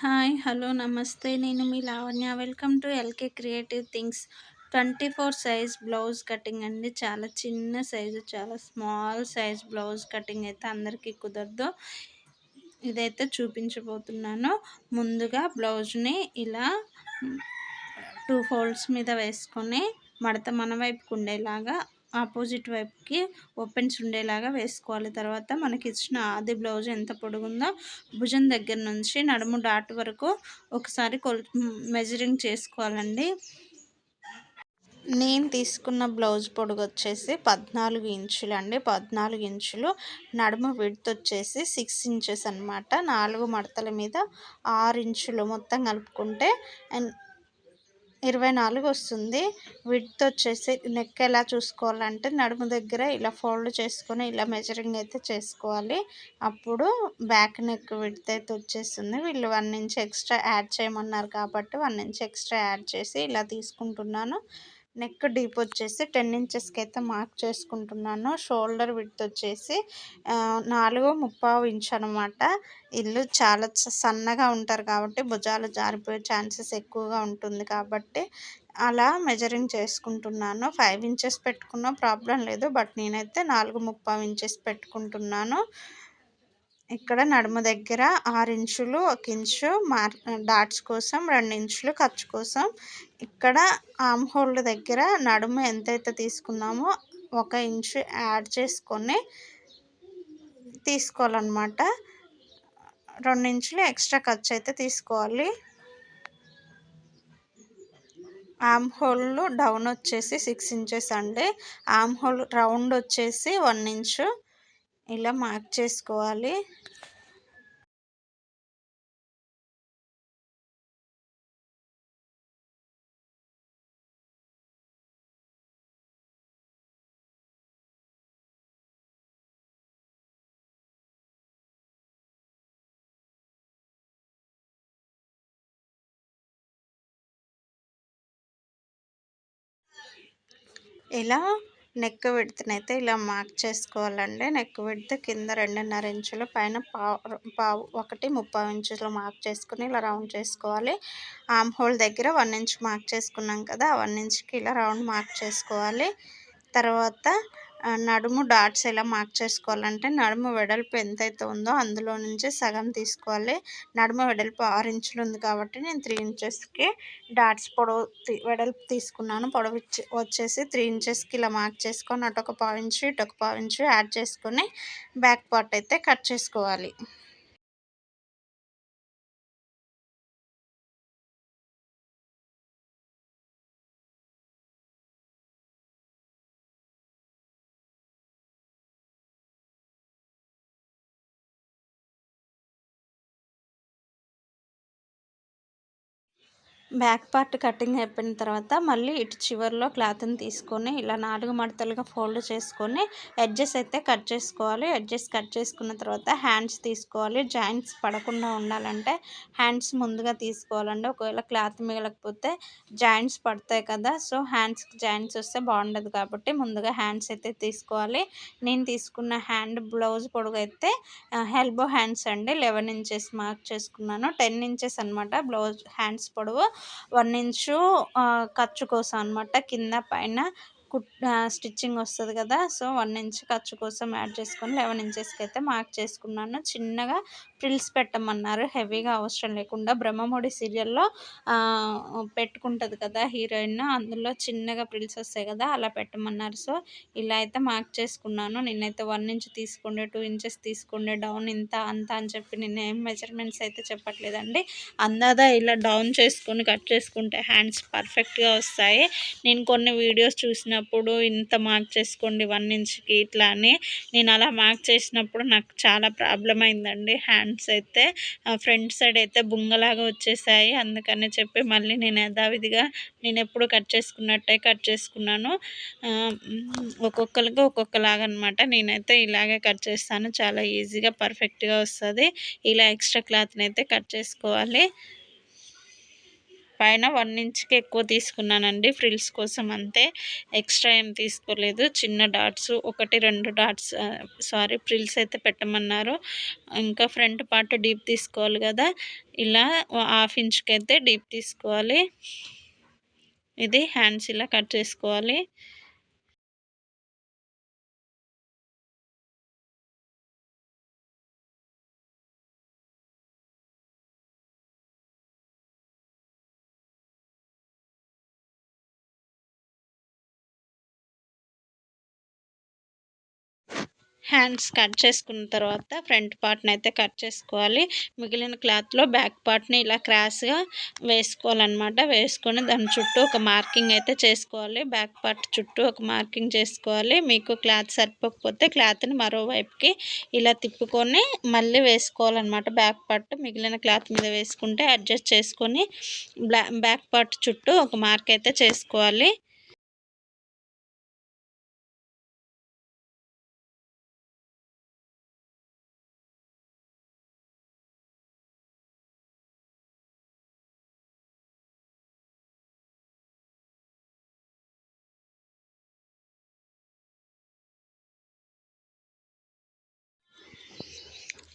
Hi hello నమస్తే. నేను మీ Lavanya. Welcome to LK creative things. Twenty four size blouse cutting అండి. చాలా చిన్న సైజు చాలా స్మాల్ సైజ్ బ్లౌజ్ కటింగ్ అయితే అందరికీ కుదరదు. ఇదైతే చూపించబోతున్నాను. ముందుగా బ్లౌజ్ని ఇలా టూ ఫోల్డ్స్ మీద వేసుకొని మడత మన వైపుకు ఉండేలాగా ఆపోజిట్ వైపుకి ఓపెన్స్ ఉండేలాగా వేసుకోవాలి. తర్వాత మనకి ఇచ్చిన ఆది బ్లౌజ్ ఎంత పొడుగుందో భుజం దగ్గర నుంచి నడుము డాట్ వరకు ఒకసారి కొల్ మెజరింగ్ చేసుకోవాలండి. నేను తీసుకున్న బ్లౌజ్ పొడుగు వచ్చేసి పద్నాలుగు ఇంచులు అండి. పద్నాలుగు ఇంచులు నడుము విడ్త్ వచ్చేసి సిక్స్ ఇంచెస్ అనమాట నాలుగు మడతల మీద ఆరు ఇంచులు మొత్తం కలుపుకుంటే అండ్ ఇరవై నాలుగు వస్తుంది. విడ్త్ వచ్చేసి నెక్ ఎలా చూసుకోవాలంటే నడుము దగ్గర ఇలా ఫోల్డ్ చేసుకొని ఇలా మెజరింగ్ అయితే చేసుకోవాలి. అప్పుడు బ్యాక్ నెక్ విడ్త్ అయితే వచ్చేస్తుంది. వీళ్ళు వన్ ఇంచ్ ఎక్స్ట్రా యాడ్ చేయమన్నారు కాబట్టి వన్ ఇంచ్ ఎక్స్ట్రా యాడ్ చేసి ఇలా తీసుకుంటున్నాను. నెక్ డీప్ వచ్చేసి టెన్ ఇంచెస్కి అయితే మార్క్ చేసుకుంటున్నాను. షోల్డర్ విడ్త్ వచ్చేసి నాలుగు ముప్పావు ఇంచ్ అనమాట. ఇల్లు చాలా సన్నగా ఉంటారు కాబట్టి భుజాలు జారిపోయే ఛాన్సెస్ ఎక్కువగా ఉంటుంది కాబట్టి అలా మెజరింగ్ చేసుకుంటున్నాను. ఫైవ్ ఇంచెస్ పెట్టుకున్న ప్రాబ్లం లేదు బట్ నేనైతే నాలుగు ముప్పావు ఇంచెస్ పెట్టుకుంటున్నాను. ఇక్కడ నడుము దగ్గర ఆరు ఇంచులు ఒక ఇంచు మార్ డాట్స్ కోసం రెండు ఇంచులు ఖర్చు కోసం ఇక్కడ ఆమ్ హోల్డ్ దగ్గర నడుము ఎంతైతే తీసుకున్నామో ఒక ఇంచు యాడ్ చేసుకొని తీసుకోవాలన్నమాట. రెండు ఇంచులు ఎక్స్ట్రా ఖర్చు అయితే తీసుకోవాలి. ఆమ్ హోల్ డౌన్ వచ్చేసి సిక్స్ ఇంచెస్ అండి. ఆమ్ హోల్ రౌండ్ వచ్చేసి వన్ ఇంచు. ఇలా మార్క్ చేసుకోవాలి. ఇలా నెక్ విడతనైతే ఇలా మార్క్ చేసుకోవాలండి. నెక్ విడత కింద రెండున్నర ఇంచులు పైన పావు పావు ఒకటి ముప్పై ఇంచులు మార్క్ చేసుకుని ఇలా రౌండ్ చేసుకోవాలి. ఆమ్ హోల్ దగ్గర వన్ ఇంచ్ మార్క్ చేసుకున్నాం కదా వన్ ఇంచ్కి ఇలా రౌండ్ మార్క్ చేసుకోవాలి. తర్వాత నడుము డాట్స్ ఎలా మార్క్ చేసుకోవాలంటే నడుము వెడల్పు ఎంతైతే ఉందో అందులో నుంచి సగం తీసుకోవాలి. నడుము వెడల్పు ఆరు ఇంచులు ఉంది కాబట్టి నేను త్రీ ఇంచెస్కి డాట్స్ పొడవు వెడల్పు తీసుకున్నాను. పొడవు వచ్చేసి త్రీ ఇంచెస్కి ఇలా మార్క్ చేసుకొని అటు ఒక పావు ఇంచు ఇటు ఒక పావు ఇంచు యాడ్ చేసుకొని బ్యాక్ పార్ట్ అయితే కట్ చేసుకోవాలి. బ్యాక్ పార్ట్ కటింగ్ అయిపోయిన తర్వాత మళ్ళీ ఇటు చివరిలో క్లాత్ని తీసుకొని ఇలా నాలుగు మడతలుగా ఫోల్డ్ చేసుకొని ఎడ్జెస్ అయితే కట్ చేసుకోవాలి. ఎడ్జెస్ కట్ చేసుకున్న తర్వాత హ్యాండ్స్ తీసుకోవాలి. జాయింట్స్ పడకుండా ఉండాలంటే హ్యాండ్స్ ముందుగా తీసుకోవాలండి. ఒకవేళ క్లాత్ మిగలకపోతే జాయింట్స్ పడతాయి కదా సో హ్యాండ్స్కి జాయింట్స్ వస్తే బాగుండదు కాబట్టి ముందుగా హ్యాండ్స్ అయితే తీసుకోవాలి. నేను తీసుకున్న హ్యాండ్ బ్లౌజ్ పొడుగు అయితే హెల్బో హ్యాండ్స్ అండి. లెవెన్ ఇంచెస్ మార్క్ చేసుకున్నాను. టెన్ ఇంచెస్ అనమాట బ్లౌజ్ హ్యాండ్స్ పొడవు. వన్ ఇంచు ఖర్చు కోసం అనమాట కింద పైన కుట్ స్టిచ్చింగ్ వస్తుంది కదా సో వన్ ఇంచ్ ఖర్చు కోసం యాడ్ చేసుకొని లెవెన్ ఇంచెస్కి అయితే మార్క్ చేసుకున్నాను. చిన్నగా ఫ్రిల్స్ పెట్టమన్నారు. హెవీగా అవసరం లేకుండా బ్రహ్మముడి సీరియల్లో పెట్టుకుంటుంది కదా హీరోయిన్. అందులో చిన్నగా ఫ్రిల్స్ వస్తాయి కదా అలా పెట్టమన్నారు. సో ఇలా అయితే మార్క్ చేసుకున్నాను. నేనైతే వన్ ఇంచ్ తీసుకుండే టూ ఇంచెస్ తీసుకుండే డౌన్ ఇంత అంత అని చెప్పి నేను ఏం మెజర్మెంట్స్ అయితే చెప్పట్లేదండి. అందాదా ఇలా డౌన్ చేసుకొని కట్ చేసుకుంటే హ్యాండ్స్ పర్ఫెక్ట్గా వస్తాయి. నేను కొన్ని వీడియోస్ చూసినప్పుడు ఇంత మార్క్ చేసుకోండి వన్ ఇంచ్కి ఇట్లా అని నేను అలా మార్క్ చేసినప్పుడు నాకు చాలా ప్రాబ్లం అయిందండి హ్యాండ్ హ్యాండ్స్ అయితే ఫ్రంట్ సైడ్ అయితే బుంగలాగా వచ్చేసాయి. అందుకని చెప్పి మళ్ళీ నేను యథావిధిగా నేను ఎప్పుడు కట్ చేసుకున్నట్టే కట్ చేసుకున్నాను. ఒక్కొక్కరికి ఒక్కొక్కలాగా అనమాట నేనైతే ఇలాగే కట్ చేస్తాను. చాలా ఈజీగా పర్ఫెక్ట్గా వస్తుంది. ఇలా ఎక్స్ట్రా క్లాత్ని అయితే కట్ చేసుకోవాలి. పైన వన్ ఇంచ్కి ఎక్కువ తీసుకున్నానండి. ఫ్రిల్స్ కోసం అంతే. ఎక్స్ట్రా ఏం తీసుకోలేదు. చిన్న డాట్స్ ఒకటి రెండు డాట్స్ సారీ ఫ్రిల్స్ అయితే పెట్టమన్నారు. ఇంకా ఫ్రంట్ పార్ట్ డీప్ తీసుకోవాలి కదా. ఇలా హాఫ్ ఇంచ్కి అయితే డీప్ తీసుకోవాలి. ఇది హ్యాండ్స్ ఇలా కట్ చేసుకోవాలి. హ్యాండ్స్ కట్ చేసుకున్న తర్వాత ఫ్రంట్ పార్ట్ని అయితే కట్ చేసుకోవాలి. మిగిలిన క్లాత్లో బ్యాక్ పార్ట్ని ఇలా క్రాస్గా వేసుకోవాలన్నమాట. వేసుకొని దాని చుట్టూ ఒక మార్కింగ్ అయితే చేసుకోవాలి. బ్యాక్ పార్ట్ చుట్టూ ఒక మార్కింగ్ చేసుకోవాలి. మీకు క్లాత్ సరిపోకపోతే క్లాత్ని మరోవైపుకి ఇలా తిప్పుకొని మళ్ళీ వేసుకోవాలన్నమాట. బ్యాక్ పార్ట్ మిగిలిన క్లాత్ మీద వేసుకుంటే అడ్జస్ట్ చేసుకొని బ్యాక్ పార్ట్ చుట్టూ ఒక మార్క్ అయితే చేసుకోవాలి.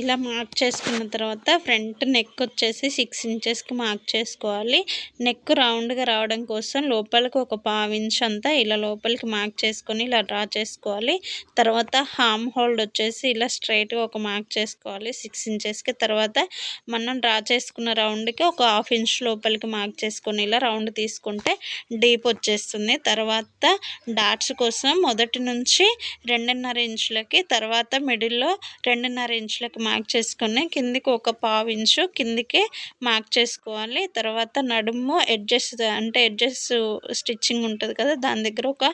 ఇలా మార్క్ చేసుకున్న తర్వాత ఫ్రంట్ నెక్ వచ్చేసి సిక్స్ ఇంచెస్కి మార్క్ చేసుకోవాలి. నెక్ రౌండ్గా రావడం కోసం లోపలికి ఒక పావు ఇంచ్ అంతా ఇలా లోపలికి మార్క్ చేసుకొని ఇలా డ్రా చేసుకోవాలి. తర్వాత హామ్ హోల్డ్ వచ్చేసి ఇలా స్ట్రైట్గా ఒక మార్క్ చేసుకోవాలి. సిక్స్ ఇంచెస్కి తర్వాత మనం డ్రా చేసుకున్న రౌండ్కి ఒక హాఫ్ ఇంచ్ లోపలికి మార్క్ చేసుకొని ఇలా రౌండ్ తీసుకుంటే డీప్ వచ్చేస్తుంది. తర్వాత డాట్స్ కోసం మొదటి నుంచి రెండున్నర ఇంచులకి తర్వాత మిడిల్లో రెండున్నర ఇంచులకి మార్క్ చేసుకొని కిందికి ఒక పావు ఇంచు కిందికి మార్క్ చేసుకోవాలి. తర్వాత నడుము ఎడ్జెస్ అంటే ఎడ్జెస్ స్టిచ్చింగ్ ఉంటుంది కదా దాని దగ్గర ఒక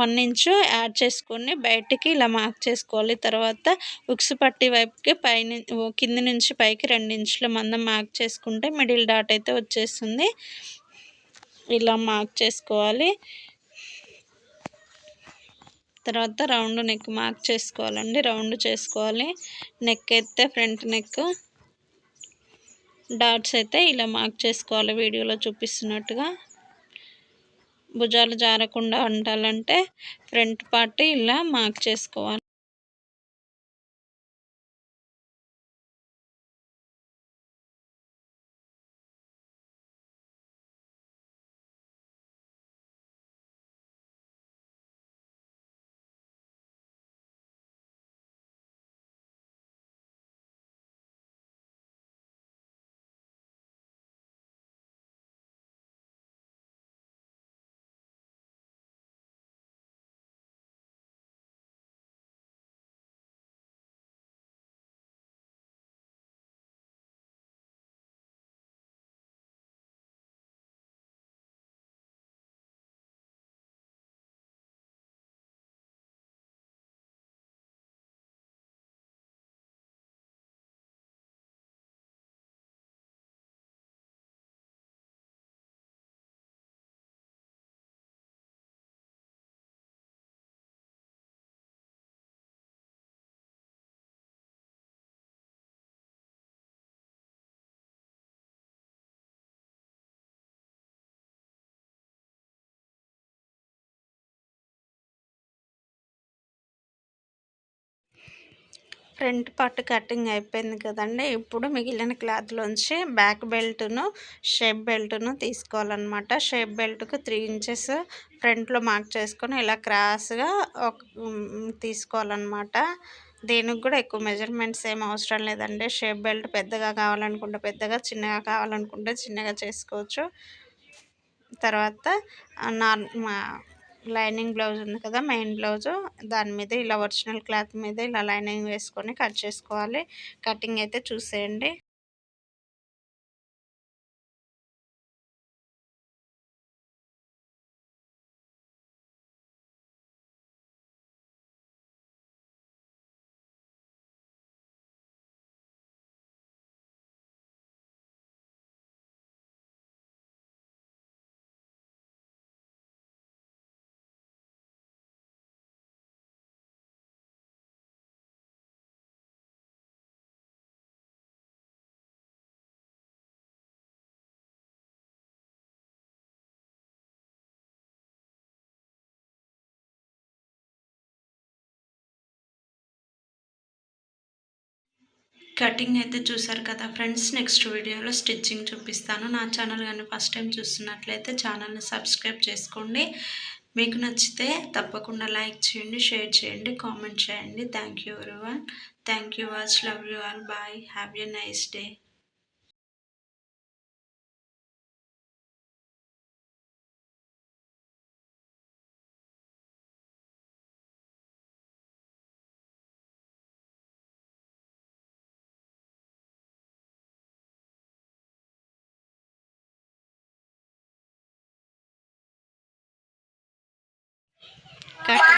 వన్ ఇంచు యాడ్ చేసుకొని బయటికి ఇలా మార్క్ చేసుకోవాలి. తర్వాత ఉక్సు పట్టి వైపుకి పైన కింది నుంచి పైకి రెండు ఇంచుల మందం మార్క్ చేసుకుంటే మిడిల్ డాట్ అయితే వచ్చేస్తుంది. ఇలా మార్క్ చేసుకోవాలి. తర్వాత రౌండ్ నెక్ మార్క్ చేసుకోవాలండి. రౌండ్ చేసుకోవాలి. నెక్ అయితే ఫ్రంట్ నెక్ డాట్స్ అయితే ఇలా మార్క్ చేసుకోవాలి. వీడియోలో చూపిస్తున్నట్టుగా. భుజాలు జారకుండా ఉండాలంటే ఫ్రంట్ పార్ట్ ఇలా మార్క్ చేసుకోవాలి. ఫ్రంట్ పార్ట్ కటింగ్ అయిపోయింది కదండి. ఇప్పుడు మిగిలిన క్లాత్లోంచి బ్యాక్ బెల్ట్ను షేప్ బెల్ట్ను తీసుకోవాలన్నమాట. షేప్ బెల్ట్కు త్రీ ఇంచెస్ ఫ్రంట్లో మార్క్ చేసుకొని ఇలా క్రాస్గా తీసుకోవాలన్నమాట. దీనికి కూడా ఎక్కువ మెజర్మెంట్స్ ఏం అవసరం లేదండి. షేప్ బెల్ట్ పెద్దగా కావాలనుకుంటే పెద్దగా చిన్నగా కావాలనుకుంటే చిన్నగా చేసుకోవచ్చు. తర్వాత నార్మల్ లైనింగ్ బ్లౌజ్ ఉంది కదా మెయిన్ బ్లౌజు. దాని మీద ఇలా ఒరిజినల్ క్లాత్ మీద ఇలా లైనింగ్ వేసుకొని కట్ చేసుకోవాలి. కటింగ్ అయితే చూసేయండి. కటింగ్ అయితే చూసారు కదా ఫ్రెండ్స్ నెక్స్ట్ వీడియోలో స్టిచ్చింగ్ చూపిస్తాను. నా ఛానల్ కానీ ఫస్ట్ టైం చూస్తున్నట్లయితే ఛానల్ని సబ్స్క్రైబ్ చేసుకోండి. మీకు నచ్చితే తప్పకుండా లైక్ చేయండి షేర్ చేయండి కామెంట్ చేయండి. Thank you everyone. Thank you watch. Love you all. Bye. Have a nice day. Cut